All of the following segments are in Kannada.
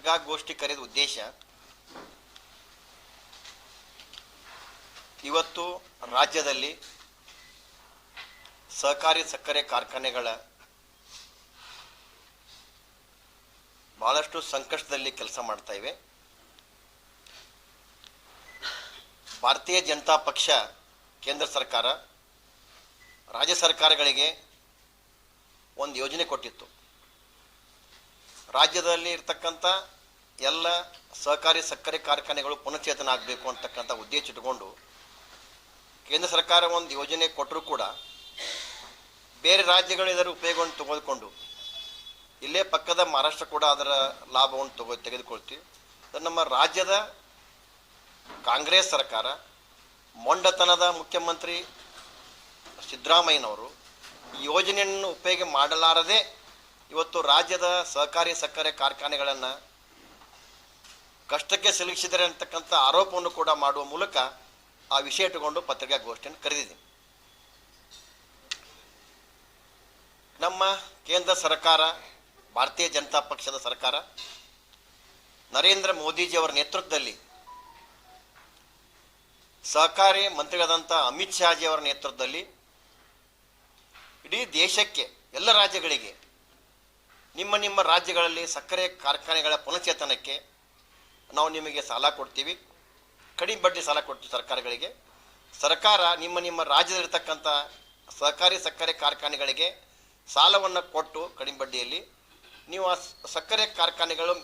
ಪತ್ರಿಕಾಗೋಷ್ಠಿ ಕರೆದ ಉದ್ದೇಶ, ಇವತ್ತು ರಾಜ್ಯದಲ್ಲಿ ಸಹಕಾರಿ ಸಕ್ಕರೆ ಕಾರ್ಖಾನೆಗಳ ಬಹಳಷ್ಟು ಸಂಕಷ್ಟದಲ್ಲಿ ಕೆಲಸ ಮಾಡ್ತಾ ಇವೆ. ಭಾರತೀಯ ಜನತಾ ಪಕ್ಷ, ಕೇಂದ್ರ ಸರ್ಕಾರ, ರಾಜ್ಯ ಸರ್ಕಾರಗಳಿಗೆ ಒಂದು ಯೋಜನೆ ಕೊಟ್ಟಿತ್ತು. ರಾಜ್ಯದಲ್ಲಿ ಇರ್ತಕ್ಕಂಥ ಎಲ್ಲ ಸಹಕಾರಿ ಸಕ್ಕರೆ ಕಾರ್ಖಾನೆಗಳು ಪುನಶ್ಚೇತನ ಆಗಬೇಕು ಅಂತಕ್ಕಂಥ ಉದ್ದೇಶ ಇಟ್ಕೊಂಡು ಕೇಂದ್ರ ಸರ್ಕಾರ ಒಂದು ಯೋಜನೆ ಕೊಟ್ಟರೂ ಕೂಡ ಬೇರೆ ರಾಜ್ಯಗಳು ಇದರ ಉಪಯೋಗವನ್ನು ತೆಗೆದುಕೊಂಡು ಇಲ್ಲೇ ಪಕ್ಕದ ಮಹಾರಾಷ್ಟ್ರ ಕೂಡ ಅದರ ಲಾಭವನ್ನು ತಗೋ ತೆಗೆದುಕೊಳ್ತೀವಿ. ನಮ್ಮ ರಾಜ್ಯದ ಕಾಂಗ್ರೆಸ್ ಸರ್ಕಾರ, ಮೊಂಡತನದ ಮುಖ್ಯಮಂತ್ರಿ ಸಿದ್ದರಾಮಯ್ಯನವರು ಈ ಯೋಜನೆಯನ್ನು ಉಪಯೋಗ ಮಾಡಲಾರದೆ ಇವತ್ತು ರಾಜ್ಯದ ಸಹಕಾರಿ ಸಕ್ಕರೆ ಕಾರ್ಖಾನೆಗಳನ್ನು ಕಷ್ಟಕ್ಕೆ ಸಿಲುಕಿಸಿದರೆ ಅಂತಕ್ಕಂಥ ಆರೋಪವನ್ನು ಕೂಡ ಮಾಡುವ ಮೂಲಕ ಆ ವಿಷಯ ಇಟ್ಟುಕೊಂಡು ಪತ್ರಿಕಾಗೋಷ್ಠಿಯನ್ನು ಕರೆದಿದ್ದೀನಿ. ನಮ್ಮ ಕೇಂದ್ರ ಸರ್ಕಾರ, ಭಾರತೀಯ ಜನತಾ ಪಕ್ಷದ ಸರ್ಕಾರ, ನರೇಂದ್ರ ಮೋದಿಜಿಯವರ ನೇತೃತ್ವದಲ್ಲಿ ಸಹಕಾರಿ ಮಂತ್ರಿಗಳಾದಂಥ ಅಮಿತ್ ಶಾಜಿ ಅವರ ನೇತೃತ್ವದಲ್ಲಿ ಇಡೀ ದೇಶಕ್ಕೆ, ಎಲ್ಲ ರಾಜ್ಯಗಳಿಗೆ ನಿಮ್ಮ ನಿಮ್ಮ ರಾಜ್ಯಗಳಲ್ಲಿ ಸಕ್ಕರೆ ಕಾರ್ಖಾನೆಗಳ ಪುನಶ್ಚೇತನಕ್ಕೆ ನಾವು ನಿಮಗೆ ಸಾಲ ಕೊಡ್ತೀವಿ. ಕಡಿಮೆ ಬಡ್ಡಿ ಸಾಲ ಕೊಡ್ತೀವಿ ಸರ್ಕಾರಗಳಿಗೆ. ಸರ್ಕಾರ ನಿಮ್ಮ ನಿಮ್ಮ ರಾಜ್ಯದಲ್ಲಿರ್ತಕ್ಕಂಥ ಸಹಕಾರಿ ಸಕ್ಕರೆ ಕಾರ್ಖಾನೆಗಳಿಗೆ ಸಾಲವನ್ನು ಕೊಟ್ಟು ಕಡಿಮೆ ಬಡ್ಡಿಯಲ್ಲಿ ನೀವು ಆ ಸಕ್ಕರೆ ಕಾರ್ಖಾನೆಗಳು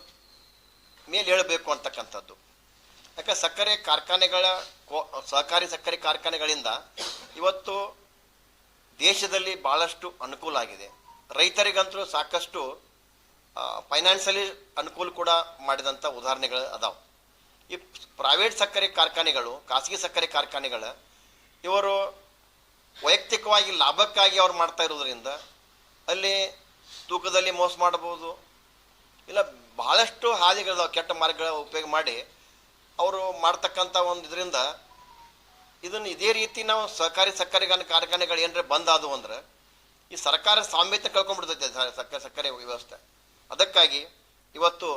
ಮೇಲೆ ಹೇಳಬೇಕು ಅಂತಕ್ಕಂಥದ್ದು. ಯಾಕೆ ಸಕ್ಕರೆ ಕಾರ್ಖಾನೆಗಳ ಸಹಕಾರಿ ಸಕ್ಕರೆ ಕಾರ್ಖಾನೆಗಳಿಂದ ಇವತ್ತು ದೇಶದಲ್ಲಿ ಭಾಳಷ್ಟು ಅನುಕೂಲ ಆಗಿದೆ. ರೈತರಿಗಂತೂ ಸಾಕಷ್ಟು ಫೈನಾನ್ಷಿಯಲಿ ಅನುಕೂಲ ಕೂಡ ಮಾಡಿದಂಥ ಉದಾಹರಣೆಗಳು ಅದಾವೆ. ಈ ಪ್ರೈವೇಟ್ ಸಕ್ಕರೆ ಕಾರ್ಖಾನೆಗಳು, ಖಾಸಗಿ ಸಕ್ಕರೆ ಕಾರ್ಖಾನೆಗಳು, ಇವರು ವೈಯಕ್ತಿಕವಾಗಿ ಲಾಭಕ್ಕಾಗಿ ಅವ್ರು ಮಾಡ್ತಾ ಇರೋದ್ರಿಂದ ಅಲ್ಲಿ ತೂಕದಲ್ಲಿ ಮೋಸ ಮಾಡಬಹುದು, ಇಲ್ಲ ಬಹಳಷ್ಟು ಹಾದಿಗಳಿದಾವೆ, ಕೆಟ್ಟ ಮಾರ್ಗಗಳ ಉಪಯೋಗ ಮಾಡಿ ಅವರು ಮಾಡ್ತಕ್ಕಂಥ ಒಂದು ಇದರಿಂದ ಇದನ್ನು ಇದೇ ರೀತಿ ನಾವು ಸಹಕಾರಿ ಸಕ್ಕರೆ ಕಾರ್ಖಾನೆಗಳು ಏನರ ಬಂದಾದವು ಅಂದ್ರೆ ಈ ಸರ್ಕಾರ ಸಾಮ್ಯತೆ ಕಳ್ಕೊಂಡ್ಬಿಡ್ತೈತೆ ಸಕ್ಕರೆ ಸಕ್ಕರೆ ವ್ಯವಸ್ಥೆ. ಅದಕ್ಕಾಗಿ ಇವತ್ತು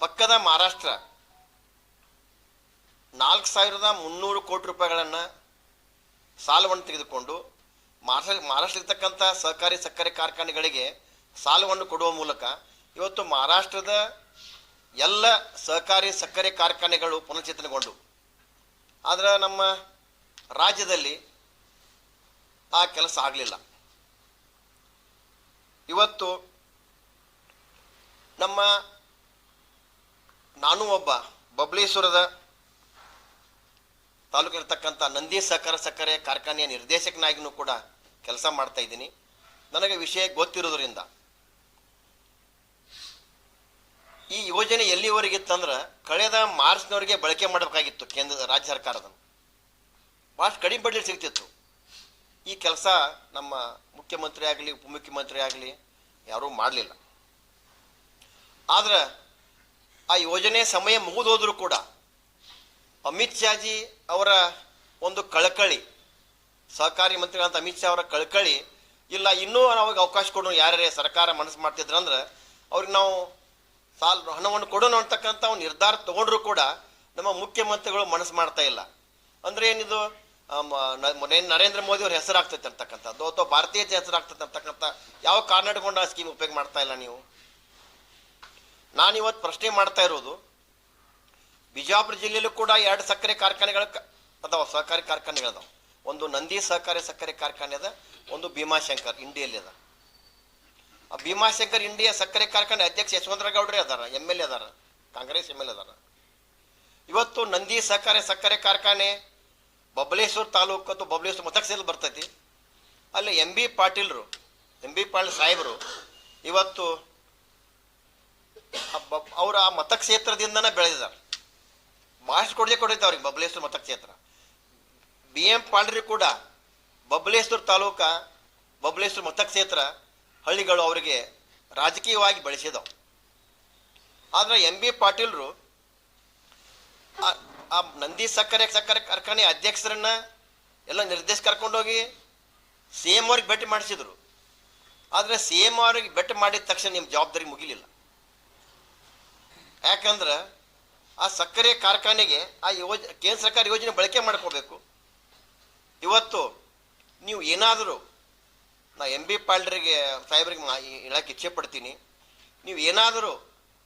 ಪಕ್ಕದ ಮಹಾರಾಷ್ಟ್ರ ನಾಲ್ಕು ಸಾವಿರದ ಮುನ್ನೂರು ಕೋಟಿ ರೂಪಾಯಿಗಳನ್ನು ಸಾಲವನ್ನು ತೆಗೆದುಕೊಂಡು ಮಹಾರಾಷ್ಟ್ರ ಮಹಾರಾಷ್ಟ್ರ ಇರ್ತಕ್ಕಂಥ ಸಹಕಾರಿ ಸಕ್ಕರೆ ಕಾರ್ಖಾನೆಗಳಿಗೆ ಸಾಲವನ್ನು ಕೊಡುವ ಮೂಲಕ ಇವತ್ತು ಮಹಾರಾಷ್ಟ್ರದ ಎಲ್ಲ ಸಹಕಾರಿ ಸಕ್ಕರೆ ಕಾರ್ಖಾನೆಗಳು ಪುನಶ್ಚೇತನಗೊಂಡು ಆದರೆ ನಮ್ಮ ರಾಜ್ಯದಲ್ಲಿ ಆ ಕೆಲಸ ಆಗಲಿಲ್ಲ. ಇವತ್ತು ನಮ್ಮ ನಾನು ಒಬ್ಬ ಬಬ್ಲೇಶ್ವರದ ತಾಲೂಕಿರ್ತಕ್ಕಂಥ ನಂದಿ ಸಹಕಾರ ಸಕ್ಕರೆ ಕಾರ್ಖಾನೆಯ ನಿರ್ದೇಶಕನಾಗಿನೂ ಕೂಡ ಕೆಲಸ ಮಾಡ್ತಾ ಇದ್ದೀನಿ. ನನಗೆ ವಿಷಯ ಗೊತ್ತಿರೋದ್ರಿಂದ. ಈ ಯೋಜನೆ ಎಲ್ಲಿವರೆಗೆ ಇತ್ತಂದ್ರೆ ಕಳೆದ ಮಾರ್ಚ್ನವರೆಗೆ ಬಳಕೆ ಮಾಡಬೇಕಾಗಿತ್ತು ಕೇಂದ್ರ ರಾಜ್ಯ ಸರ್ಕಾರದ. ಭಾಳಷ್ಟು ಕಡಿಮೆ ಬಡ್ಡಿ ಸಿಗ್ತಿತ್ತು. ಈ ಕೆಲಸ ನಮ್ಮ ಮುಖ್ಯಮಂತ್ರಿ ಆಗಲಿ, ಉಪಮುಖ್ಯಮಂತ್ರಿ ಆಗಲಿ ಯಾರೂ ಮಾಡಲಿಲ್ಲ. ಆದ್ರೆ ಆ ಯೋಜನೆ ಸಮಯ ಮುಗಿದೋದ್ರೂ ಕೂಡ ಅಮಿತ್ ಶಾಜಿ ಅವರ ಒಂದು ಕಳಕಳಿ, ಸಹಕಾರಿ ಮಂತ್ರಿಗಳಂತ ಅಮಿತ್ ಶಾ ಅವರ ಕಳಕಳಿ, ಇಲ್ಲ ಇನ್ನೂ ಅವಾಗ ಅವಕಾಶ ಕೊಡೋಣ ಯಾರ್ಯಾರೇ ಸರ್ಕಾರ ಮನಸ್ಸು ಮಾಡ್ತಿದ್ರು ಅಂದ್ರೆ ಅವ್ರಿಗೆ ನಾವು ಸಾಲ, ಹಣವನ್ನು ಕೊಡೋಣ ಅಂತಕ್ಕಂಥ ಒಂದು ನಿರ್ಧಾರ ತಗೊಂಡ್ರು ಕೂಡ ನಮ್ಮ ಮುಖ್ಯಮಂತ್ರಿಗಳು ಮನಸ್ಸು ಮಾಡ್ತಾ ಇಲ್ಲ. ಅಂದ್ರೆ ಏನಿದು? ನರೇಂದ್ರ ಮೋದಿ ಅವ್ರ ಹೆಸರು ಆಗ್ತೈತೆ ಅಂತಕ್ಕಂಥದ್ದು, ಅಥವಾ ಭಾರತೀಯ ಹೆಸರು ಆಗ್ತೈತೆ ಅಂತಕ್ಕಂಥ ಯಾವ ಕಾರಣ ಇಟ್ಕೊಂಡು ಆ ಸ್ಕೀಮ್ ಉಪಯೋಗ ಮಾಡ್ತಾ ಇಲ್ಲ ನೀವು. ನಾನು ಇವತ್ತು ಪ್ರಶ್ನೆ ಮಾಡ್ತಾ ಇರೋದು, ಬಿಜಾಪುರ ಜಿಲ್ಲೆಯಲ್ಲೂ ಕೂಡ ಎರಡು ಸಕ್ಕರೆ ಕಾರ್ಖಾನೆಗಳು ಅದಾವ ಸಹಕಾರಿ ಕಾರ್ಖಾನೆಗಳದಾವೆ ಒಂದು ನಂದಿ ಸಹಕಾರಿ ಸಕ್ಕರೆ ಕಾರ್ಖಾನೆ ಅದ, ಒಂದು ಭೀಮಾಶಂಕರ್ ಇಂಡಿಯಲ್ಲಿ ಅದ. ಆ ಭೀಮಾಶಂಕರ್ ಇಂಡಿಯಾ ಸಕ್ಕರೆ ಕಾರ್ಖಾನೆ ಅಧ್ಯಕ್ಷ ಯಶವಂತರ ಗೌಡ್ರೆ ಅದಾರ, ಎಂ ಎಲ್ ಎ ಅದಾರ, ಕಾಂಗ್ರೆಸ್ ಎಂ ಎಲ್ ಎ ಅದಾರ. ಇವತ್ತು ನಂದಿ ಸಹಕಾರಿ ಸಕ್ಕರೆ ಕಾರ್ಖಾನೆ ಬಬಲೇಶ್ವರ ತಾಲೂಕು ಅಥವಾ ಬಬಲೇಶ್ವರ ಮತಕ್ಷೇತ್ರ ಬರ್ತೈತಿ. ಅಲ್ಲಿ ಎಂ ಬಿ ಪಾಟೀಲ್ರು, ಎಂ ಬಿ ಪಾಟೀಲ್ ಸಾಹೇಬರು ಇವತ್ತು ಅವರ ಆ ಮತಕ್ಷೇತ್ರದಿಂದನೇ ಬೆಳೆದಿದ್ದಾರೆ. ಭಾಳಷ್ಟು ಕೊಡುಗೆ ಕೊಟ್ಟಿದ್ದೆ ಅವ್ರಿಗೆ ಬಬಲೇಶ್ವರ ಮತಕ್ಷೇತ್ರ. ಬಿ ಎಂ ಪಾಂಡ್ರಿ ಕೂಡ ಬಬಲೇಶ್ವರ ತಾಲೂಕ, ಬಬಲೇಶ್ವರ ಮತಕ್ಷೇತ್ರ ಹಳ್ಳಿಗಳು ಅವರಿಗೆ ರಾಜಕೀಯವಾಗಿ ಬೆಳೆಸಿದವು. ಆದ್ರೆ ಎಂ ಬಿ ಪಾಟೀಲ್ರು ಆ- ಆ ನಂದಿ ಸಕ್ಕರೆ ಸಕ್ಕರೆ ಕಾರ್ಖಾನೆ ಅಧ್ಯಕ್ಷರನ್ನ ಎಲ್ಲ ನಿರ್ದೇಶ ಕರ್ಕೊಂಡೋಗಿ ಸಿ ಎಂ ಅವ್ರಿಗೆ ಭೇಟಿ ಮಾಡಿಸಿದ್ರು. ಆದರೆ ಸಿ ಎಂ ಅವ್ರಿಗೆ ಭೇಟಿ ಮಾಡಿದ ತಕ್ಷಣ ನಿಮ್ಮ ಜವಾಬ್ದಾರಿ ಮುಗಿಲಿಲ್ಲ. ಯಾಕಂದ್ರೆ ಆ ಸಕ್ಕರೆ ಕಾರ್ಖಾನೆಗೆ ಆ ಯೋಜ, ಕೇಂದ್ರ ಸರ್ಕಾರ ಯೋಜನೆ ಬಳಕೆ ಮಾಡ್ಕೋಬೇಕು. ಇವತ್ತು ನೀವು ಏನಾದರೂ ನಾ ಎಂ ಬಿ ಪಾಲ್ಡ್ರಿಗೆ ಸಾಹೇಬ್ರಿಗೆ ಹೇಳಕ್ಕೆ ಇಚ್ಛೆ ಪಡ್ತೀನಿ. ನೀವು ಏನಾದರೂ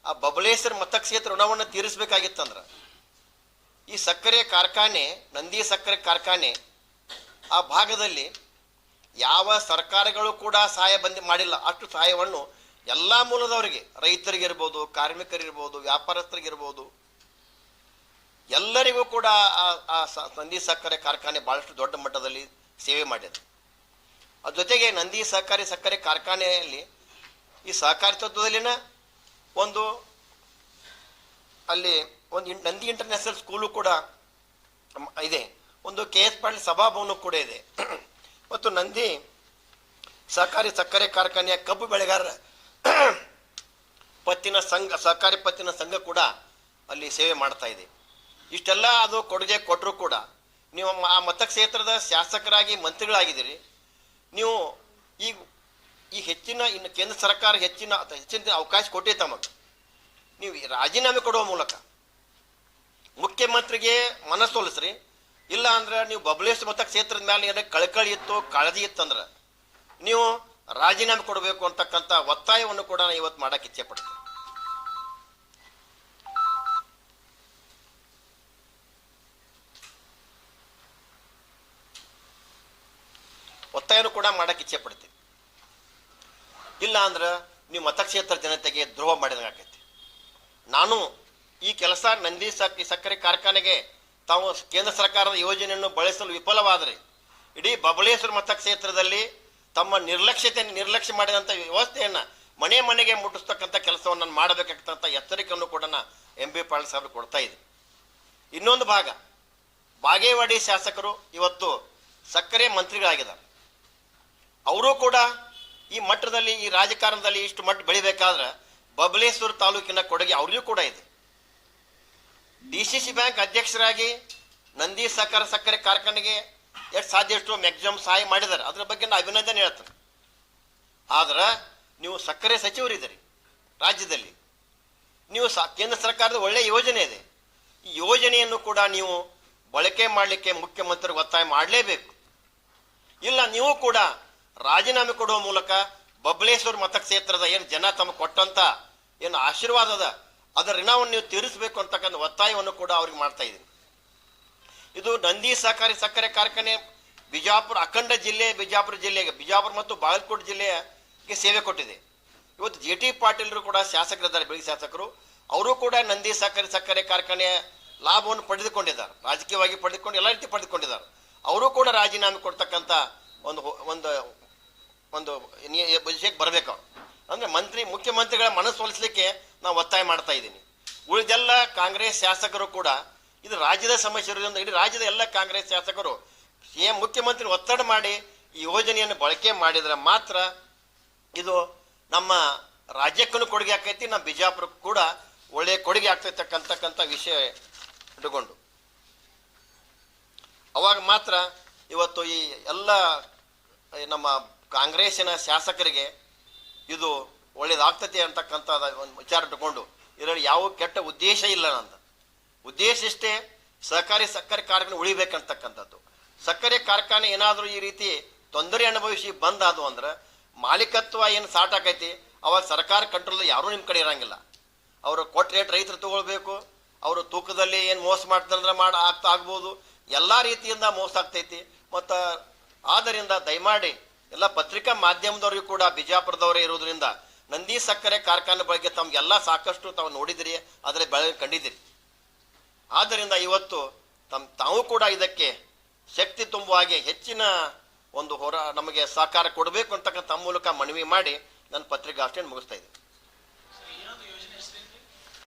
ಆ ಬಬಲೇಶ್ವರ ಮತಕ್ಷೇತ್ರ ಋಣವನ್ನು ತೀರಿಸಬೇಕಾಗಿತ್ತಂದ್ರೆ, ಈ ಸಕ್ಕರೆ ಕಾರ್ಖಾನೆ, ನಂದಿ ಸಕ್ಕರೆ ಕಾರ್ಖಾನೆ, ಆ ಭಾಗದಲ್ಲಿ ಯಾವ ಸರ್ಕಾರಗಳು ಕೂಡ ಸಹಾಯ ಬಂದು ಮಾಡಿಲ್ಲ. ಅಷ್ಟು ಸಹಾಯವನ್ನು ಎಲ್ಲ ಮೂಲದವರಿಗೆ, ರೈತರಿಗಿರ್ಬೋದು, ಕಾರ್ಮಿಕರಿರ್ಬೋದು, ವ್ಯಾಪಾರಸ್ಥರಿಗಿರ್ಬೋದು, ಎಲ್ಲರಿಗೂ ಕೂಡ ಆ- ನಂದಿ ಸಕ್ಕರೆ ಕಾರ್ಖಾನೆ ಭಾಳಷ್ಟು ದೊಡ್ಡ ಮಟ್ಟದಲ್ಲಿ ಸೇವೆ ಮಾಡಿದೆ. ಅದ ಜೊತೆಗೆ ನಂದಿ ಸಹಕಾರಿ ಸಕ್ಕರೆ ಕಾರ್ಖಾನೆಯಲ್ಲಿ ಈ ಸಹಕಾರಿ ತತ್ವದಲ್ಲಿನ ಒಂದು ಅಲ್ಲಿ ಒಂದು ನಂದಿ ಇಂಟರ್ನ್ಯಾಷನಲ್ ಸ್ಕೂಲು ಕೂಡ ಇದೆ. ಒಂದು ಕೆ ಎಸ್ ಪಾಟೀಲ್ ಸಭಾಭವನ ಕೂಡ ಇದೆ. ಮತ್ತು ನಂದಿ ಸಹಕಾರಿ ಸಕ್ಕರೆ ಕಾರ್ಖಾನೆಯ ಕಬ್ಬು ಬೆಳೆಗಾರರ ಪತ್ತಿನ ಸಂಘ ಸಹಕಾರಿ ಪತ್ತಿನ ಸಂಘ ಕೂಡ ಅಲ್ಲಿ ಸೇವೆ ಮಾಡ್ತಾ ಇದೆ. ಇಷ್ಟೆಲ್ಲ ಅದು ಕೊಡುಗೆ ಕೊಟ್ಟರು ಕೂಡ ನೀವು ಆ ಮತಕ್ಷೇತ್ರದ ಶಾಸಕರಾಗಿ ಮಂತ್ರಿಗಳಾಗಿದ್ದೀರಿ. ನೀವು ಈಗ ಈ ಹೆಚ್ಚಿನ, ಇನ್ನು ಕೇಂದ್ರ ಸರ್ಕಾರ ಹೆಚ್ಚಿನ ಹೆಚ್ಚಿನ ಅವಕಾಶ ಕೊಟ್ಟೈತೆ ತಮಗೆ. ನೀವು ಈ ರಾಜೀನಾಮೆ ಕೊಡುವ ಮೂಲಕ ಮುಖ್ಯಮಂತ್ರಿಗೆ ಮನಸ್ಸೊಲಿಸ್ರಿ ಇಲ್ಲ ಅಂದ್ರೆ ನೀವು ಬಬಲೇಶ್ ಮತಕ್ಷೇತ್ರದ ಮೇಲೆ ಏನಾರ ಕಳಕಳಿ ಇತ್ತು ಕಾಳಜಿ ಇತ್ತಂದ್ರೆ ನೀವು ರಾಜೀನಾಮೆ ಕೊಡಬೇಕು ಅಂತಕ್ಕಂಥ ಒತ್ತಾಯವನ್ನು ಕೂಡ ನಾನು ಇವತ್ತು ಮಾಡಕ್ಕೆ ಇಚ್ಛೆ ಪಡ್ತೀನಿ ಒತ್ತಾಯನೂ ಕೂಡ ಮಾಡಕ್ಕೆ ಇಚ್ಛೆ ಪಡ್ತೀನಿ ಇಲ್ಲ ಅಂದ್ರೆ ನೀವು ಮತಕ್ಷೇತ್ರ ಜನತೆಗೆ ದ್ರೋಹ ಮಾಡಿದಂಗೆ ಆಕೈತಿ. ನಾನು ಈ ಕೆಲಸ ನಂದಿ ಸಕ್ ಸಕ್ಕರೆ ಕಾರ್ಖಾನೆಗೆ ತಾವು ಕೇಂದ್ರ ಸರ್ಕಾರದ ಯೋಜನೆಯನ್ನು ಬಳಸಲು ವಿಫಲವಾದರೆ, ಇಡೀ ಬಬಲೇಶ್ವರ ಮತಕ್ಷೇತ್ರದಲ್ಲಿ ತಮ್ಮ ನಿರ್ಲಕ್ಷ್ಯತೆ ನಿರ್ಲಕ್ಷ್ಯ ಮಾಡಿದಂಥ ವ್ಯವಸ್ಥೆಯನ್ನು ಮನೆ ಮನೆಗೆ ಮುಟ್ಟಿಸ್ತಕ್ಕಂಥ ಕೆಲಸವನ್ನು ನಾನು ಮಾಡಬೇಕಾಗ್ತಂಥ ಎಚ್ಚರಿಕೆಯನ್ನು ಕೂಡ ಎಂ ಬಿ ಪಾಟೀಲ್ ಸಾಹೇಬ್ ಕೊಡ್ತಾ ಇದೆ ಇನ್ನೊಂದು ಭಾಗ, ಬಾಗೇವಾಡಿ ಶಾಸಕರು ಇವತ್ತು ಸಕ್ಕರೆ ಮಂತ್ರಿಗಳಾಗಿದ್ದಾರೆ. ಅವರು ಕೂಡ ಈ ಮಟ್ಟದಲ್ಲಿ, ಈ ರಾಜಕಾರಣದಲ್ಲಿ ಇಷ್ಟು ಮಟ್ಟ ಬೆಳಿಬೇಕಾದ್ರೆ ಬಬಲೇಶ್ವರ ತಾಲೂಕಿನ ಕೊಡುಗೆ ಅವ್ರಿಗೂ ಕೂಡ ಇದೆ. ಡಿ ಸಿ ಸಿ ಬ್ಯಾಂಕ್ ಅಧ್ಯಕ್ಷರಾಗಿ ನಂದಿ ಸಕ್ಕರೆ ಸಕ್ಕರೆ ಕಾರ್ಖಾನೆಗೆ ಎಷ್ಟು ಸಾಧ್ಯ ಎಷ್ಟು ಮ್ಯಾಕ್ಸಿಮಮ್ ಸಹಾಯ ಮಾಡಿದ್ದಾರೆ. ಅದ್ರ ಬಗ್ಗೆ ನಾನು ಅಭಿನಂದನೆ ಹೇಳ್ತೇನೆ. ಆದ್ರೆ ನೀವು ಸಕ್ಕರೆ ಸಚಿವರಿದ್ದೀರಿ ರಾಜ್ಯದಲ್ಲಿ. ನೀವು ಸ, ಕೇಂದ್ರ ಸರ್ಕಾರದ ಒಳ್ಳೆಯ ಯೋಜನೆ ಇದೆ. ಈ ಯೋಜನೆಯನ್ನು ಕೂಡ ನೀವು ಬಳಕೆ ಮಾಡಲಿಕ್ಕೆ ಮುಖ್ಯಮಂತ್ರಿ ಒತ್ತಾಯ ಮಾಡಲೇಬೇಕು. ಇಲ್ಲ, ನೀವು ಕೂಡ ರಾಜೀನಾಮೆ ಕೊಡುವ ಮೂಲಕ ಬಬಲೇಶ್ವರ ಮತಕ್ಷೇತ್ರದ ಏನು ಜನ ತಮಗೆ ಕೊಟ್ಟಂತ ಏನು ಆಶೀರ್ವಾದದ ಅದರ ಋಣವನ್ನು ನೀವು ತೀರಿಸಬೇಕು ಅಂತಕ್ಕಂಥ ಒತ್ತಾಯವನ್ನು ಕೂಡ ಅವ್ರಿಗೆ ಮಾಡ್ತಾ ಇದ್ದೀನಿ. ಇದು ನಂದಿ ಸಹಕಾರಿ ಸಕ್ಕರೆ ಕಾರ್ಖಾನೆ, ಬಿಜಾಪುರ, ಅಖಂಡ ಜಿಲ್ಲೆ, ಬಿಜಾಪುರ ಜಿಲ್ಲೆಗೆ, ಬಿಜಾಪುರ ಮತ್ತು ಬಾಗಲಕೋಟೆ ಜಿಲ್ಲೆಗೆ ಸೇವೆ ಕೊಟ್ಟಿದೆ. ಇವತ್ತು ಜೆ ಟಿ ಪಾಟೀಲರು ಕೂಡ ಶಾಸಕರಿದ್ದಾರೆ ಬೆಳಗ್ಗೆ ಶಾಸಕರು. ಅವರು ಕೂಡ ನಂದಿ ಸಹಕಾರಿ ಸಕ್ಕರೆ ಕಾರ್ಖಾನೆಯ ಲಾಭವನ್ನು ಪಡೆದುಕೊಂಡಿದ್ದಾರೆ, ರಾಜಕೀಯವಾಗಿ ಪಡೆದುಕೊಂಡು, ಎಲ್ಲ ರೀತಿ ಪಡೆದುಕೊಂಡಿದ್ದಾರೆ. ಅವರು ಕೂಡ ರಾಜೀನಾಮೆ ಕೊಡ್ತಕ್ಕಂಥ ಒಂದು ಒಂದು ಒಂದು ವಿಷಯಕ್ಕೆ ಬರಬೇಕು ಅಂದರೆ ಮಂತ್ರಿ, ಮುಖ್ಯಮಂತ್ರಿಗಳ ಮನಸ್ಸು ಒಲಿಸಲಿಕ್ಕೆ ನಾವು ಒತ್ತಾಯ ಮಾಡ್ತಾ ಇದ್ದೀನಿ. ಉಳಿದೆಲ್ಲ ಕಾಂಗ್ರೆಸ್ ಶಾಸಕರು ಕೂಡ ಇದು ರಾಜ್ಯದ ಸಮಸ್ಯೆ ಇರೋದ್ರಿಂದ ಇಡೀ ರಾಜ್ಯದ ಎಲ್ಲ ಕಾಂಗ್ರೆಸ್ ಶಾಸಕರು ಸಿಎಂ ಮುಖ್ಯಮಂತ್ರಿ ಒತ್ತಡ ಮಾಡಿ ಈ ಯೋಜನೆಯನ್ನು ಬಳಕೆ ಮಾಡಿದರೆ ಮಾತ್ರ ಇದು ನಮ್ಮ ರಾಜ್ಯಕ್ಕೂ ಕೊಡುಗೆ ಆಕೈತಿ ನಮ್ಮ ಬಿಜಾಪುರಕ್ಕೂ ಕೂಡ ಒಳ್ಳೆಯ ಕೊಡುಗೆ ಆಗ್ತೈತಕ್ಕಂತಕ್ಕಂಥ ವಿಷಯ ಇಟ್ಟುಕೊಂಡು. ಅವಾಗ ಮಾತ್ರ ಇವತ್ತು ಈ ಎಲ್ಲ ನಮ್ಮ ಕಾಂಗ್ರೆಸ್ಸಿನ ಶಾಸಕರಿಗೆ ಇದು ಒಳ್ಳೇದಾಗ್ತದೆ ಅಂತಕ್ಕಂಥ ಒಂದು ವಿಚಾರ ಇಟ್ಟುಕೊಂಡು, ಇದರಲ್ಲಿ ಯಾವ ಕೆಟ್ಟ ಉದ್ದೇಶ ಇಲ್ಲ ನಂದು. ಉದ್ದೇಶ ಇಷ್ಟೇ, ಸಹಕಾರಿ ಸಕ್ಕರೆ ಕಾರ್ಖಾನೆ ಉಳಿಬೇಕಂತಕ್ಕಂಥದ್ದು. ಸಕ್ಕರೆ ಕಾರ್ಖಾನೆ ಏನಾದರೂ ಈ ರೀತಿ ತೊಂದರೆ ಅನುಭವಿಸಿ ಬಂದ್ ಆದವು ಅಂದ್ರೆ ಮಾಲೀಕತ್ವ ಏನು ಸಾಟ್ ಆಕೈತಿ, ಅವಾಗ ಸರ್ಕಾರ ಕಂಟ್ರೋಲ್ ಯಾರೂ ನಿಮ್ಮ ಕಡೆ ಇರಂಗಿಲ್ಲ. ಅವರು ಕೊಟ್ಟ ರೇಟ್ ರೈತರು ತಗೊಳ್ಬೇಕು, ಅವರು ತೂಕದಲ್ಲಿ ಏನು ಮೋಸ ಮಾಡ್ತಾರಂದ್ರೆ ಮಾಡ ಆಗ್ತಾ ಆಗ್ಬೋದು, ಎಲ್ಲ ರೀತಿಯಿಂದ ಮೋಸ ಆಗ್ತೈತಿ. ಮತ್ತು ಆದ್ದರಿಂದ ದಯಮಾಡಿ ಎಲ್ಲ ಪತ್ರಿಕಾ ಮಾಧ್ಯಮದವ್ರಿಗೂ ಕೂಡ, ಬಿಜಾಪುರದವರೇ ಇರೋದ್ರಿಂದ ನಂದಿ ಸಕ್ಕರೆ ಕಾರ್ಖಾನೆ ಬಗ್ಗೆ ತಮಗೆಲ್ಲ ಸಾಕಷ್ಟು ತಾವು ನೋಡಿದಿರಿ ಅದರ ಬೆಳೆ ಕಂಡಿದ್ದೀರಿ ಆದ್ದರಿಂದ ಇವತ್ತು ತಮ್ಮ ತಾವು ಕೂಡ ಇದಕ್ಕೆ ಶಕ್ತಿ ತುಂಬುವ ಹಾಗೆ ಹೆಚ್ಚಿನ ಒಂದು ಹೊರ, ನಮಗೆ ಸಹಕಾರ ಕೊಡಬೇಕು ಅಂತಕ್ಕಂಥ ಮೂಲಕ ಮನವಿ ಮಾಡಿ ನನ್ನ ಪತ್ರಿಕಾಷ್ಠೆಯನ್ನು ಮುಗಿಸ್ತಾ ಇದ್ದೀನಿ.